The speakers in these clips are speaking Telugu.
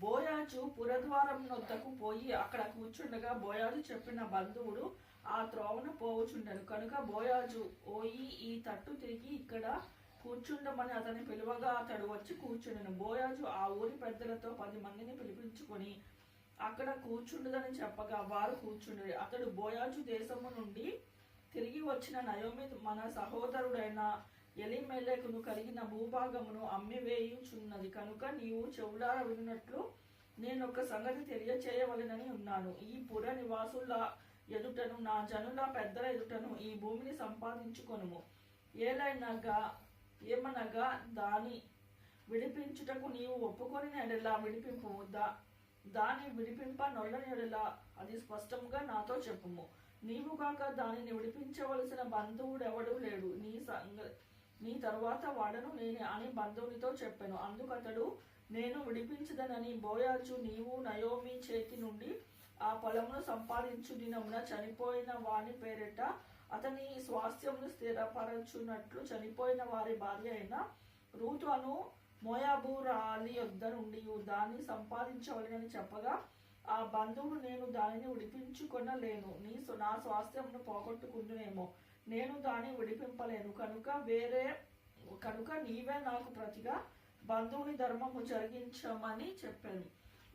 బోయాజు పురద్వారం నొద్దకు పోయి అక్కడ కూర్చుండగా బోయాజు చెప్పిన బంధువుడు ఆ త్రోవన పోవుచుండను. కనుక బోయాజు ఓయి ఈ తట్టు తిరిగి ఇక్కడ కూర్చుండమని అతని పిలువగా అతడు వచ్చి కూర్చుండెను. బోయాజు ఆ ఊరి పెద్దలతో పది మందిని పిలిపించుకొని అక్కడ కూర్చుండదని చెప్పగా వారు కూర్చుండరు అతడు బోయాజు దేశము నుండి తిరిగి వచ్చిన నయోమి మన సహోదరుడైన ఎలిమెలకును కలిగిన భూభాగమును అమ్మివేయుచున్నది. కనుక నీవు చెవులార విన్నట్లు నేను ఒక సంగతి తెలియచేయవలెనని ఉన్నాను. ఈ పుర నివాసుల ఎదుటను నా జనుల పెద్దల ఎదుటను ఈ భూమిని సంపాదించుకొనుము. ఏలైనగా ఏమనగా దాని విడిపించుటకు నీవు ఒప్పుకొని నెడలా విడిపింపు? దా దాని విడిపింప నొల్లని ఎడలా అది స్పష్టంగా నాతో చెప్పుము. నీవు కాక దానిని విడిపించవలసిన బంధువుడెవడూ లేడు. నీ సంగ నీ తరువాత వాడను నేనే అని బంధువునితో చెప్పాను. అందుకతడు నేను విడిపించదనని బోయాజు నీవు నయోమి చేతి నుండి ఆ పొలమును సంపాదించు. దినమున చనిపోయిన వాని పేరిట అతని స్వాస్థ్యమును స్థిరపరచునట్లు చనిపోయిన వారి భార్య అయిన రూతు అను మోయాబు రాలి యొద్ద నుండి దాన్ని సంపాదించవలనని చెప్పగా ఆ బంధువుడు నేను దానిని విడిపించుకొనలేను. నీ నా స్వాస్థ్యమును పోగొట్టుకుందునేమో. నేను దాన్ని విడిపింపలేను. కనుక వేరే కనుక నీవే నాకు ప్రతిగా బంధువుని ధర్మము జరిగించమని చెప్పాను.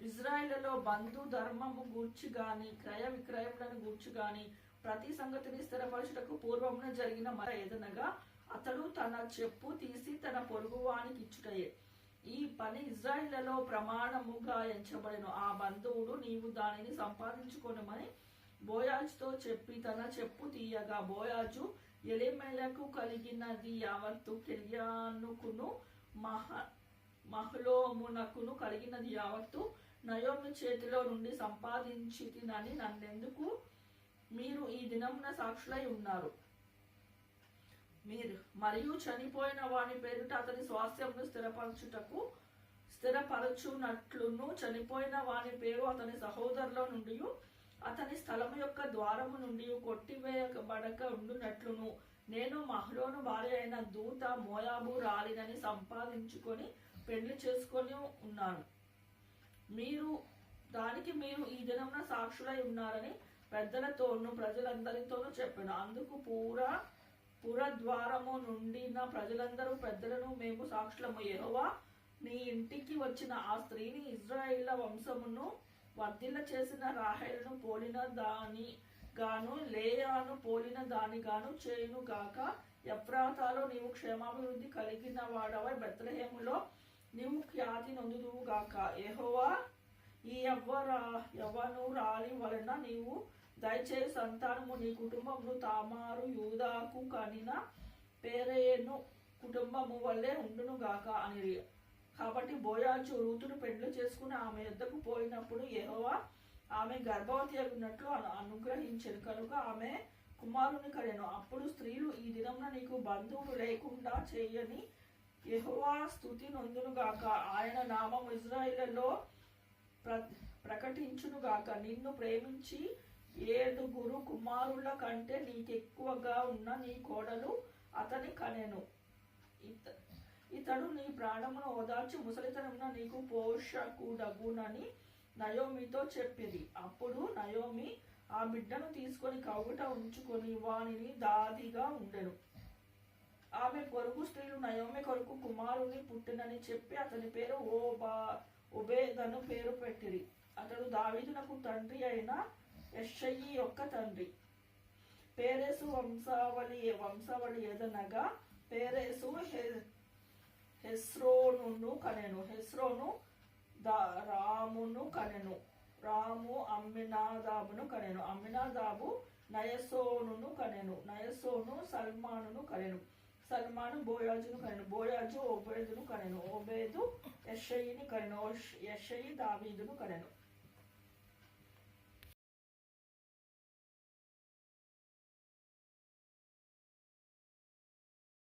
ఇజ్రాయిల్లో బంధు ధర్మము గూర్చి గాని క్రయ విక్రయములను గూర్చి గాని ప్రతి సంగతిని స్థిరపరచుటకు పూర్వమున జరిగిన మర ఏదనగా అతడు తన చెప్పు తీసి తన పొరుగువానికి ఇచ్చుటయే. ఈ పని ఇజ్రాయిల్లో ప్రమాణముగా ఎంచబడిన. ఆ బంధువుడు నీవు దానిని సంపాదించుకోనమని బోయాజుతో చెప్పి తన చెప్పు తీయగా బోయాజు ఎలిమెలకు కలిగినది యావత్తు కెల్యానుకును మహ మహలోమునకును కలిగినది యావత్తు నయోమి చేతిలో నుండి సంపాదించి తినని నన్నెందుకు? మీరు ఈ దినమున సాక్షులై ఉన్నారు. మీరు మరియు చనిపోయిన వాని పేరిట అతని స్వాస్థ్యమును స్థిరపరచుటకు స్థిరపరచునట్లును చనిపోయిన వాని పేరు అతని సహోదరుల నుండి అతని స్థలము యొక్క ద్వారము నుండి కొట్టివేయబడక ఉండునట్లును. నేను మహలోను భార్య అయిన దూత మోయాబు రాలినని సంపాదించుకొని పెళ్ళి చేసుకొని ఉన్నాను. మీరు దానికి మీరు ఈ దినమున సాక్షులై ఉన్నారని పెద్దలతోనూ ప్రజలందరితోనూ చెప్పాను. అందుకు పూరా పురద్వారము నుండిన ప్రజలందరూ పెద్దలను మేము సాక్షులము. యెహోవా నీ ఇంటికి వచ్చిన ఆ స్త్రీని ఇజ్రాయిల్ల వంశమును వర్ధిల్ల చేసిన రాహేలును పోలిన దాని గాను లేయాను పోలిన దాని గాను చేయును గాక ఎప్రాతాలో నీవు క్షేమాభివృద్ధి కలిగిన వాడవై బెత్రహేములో నీవు ఖ్యాతి నొందుదువు గాక. ఏహోవా ఈ ఎవ్వరా ఎవను రాలి వలన నీవు దయచేసి సంతానము నీ కుటుంబము తామారు యూదాకు కనిన పేరేను కుటుంబము వల్లే ఉండును గాక. అని కాబట్టి బోయాజు రూతును పెండ్లు చేసుకుని ఆమె యొద్దకు పోయినప్పుడు యెహోవా ఆమె గర్భవతి అగినట్లు అనుగ్రహించను. కనుక ఆమె కుమారుని కలెను అప్పుడు స్త్రీలు ఈ దినమున నీకు బంధువులు లేకుండా చేయని యెహోవా స్థుతి నొందునుగాక ఆయన నామం ఇజ్రాయిలలో ప్ర ప్రకటించునుగాక నిన్ను ప్రేమించి ఏడుగురు కుమారుల కంటే నీకెక్కువగా ఉన్న నీ కోడలు అతని కనెను. ఇత ఇతడు నీ ప్రాణమును ఓదార్చి ముసలితనమున నీకు పోషకుడగునని నయోమితో చెప్పింది అప్పుడు నయోమి ఆ బిడ్డను తీసుకొని కౌగుట ఉంచుకొని వానిని దాదిగా ఉండెను. ఆమె పొరుగు స్త్రీలు నయోమి కొరకు కుమారుని పుట్టినని చెప్పి అతని పేరు ఓబా ఉబేదను పేరు పెట్టిరి. అతడు దావీదునకు తండ్రి అయిన యెషయి యొక్క తండ్రి. పేరేసు వంశావళి వంశావళి ఏదనగా పేరేసు హెస్రోను హెస్రోనును కనెను. హెస్రోను దా రామును కనెను. రాము అమ్మినాదాబును కనెను. అమ్మినాదాబు నయసోను కనెను. నయసోను సల్మానును కనెను. సల్మాను బోయాజును కనెను. బోయాజు ఓబేదును కనెను. ఓబేదు యషయిని కనెను. యషయి దావీదును కనెను.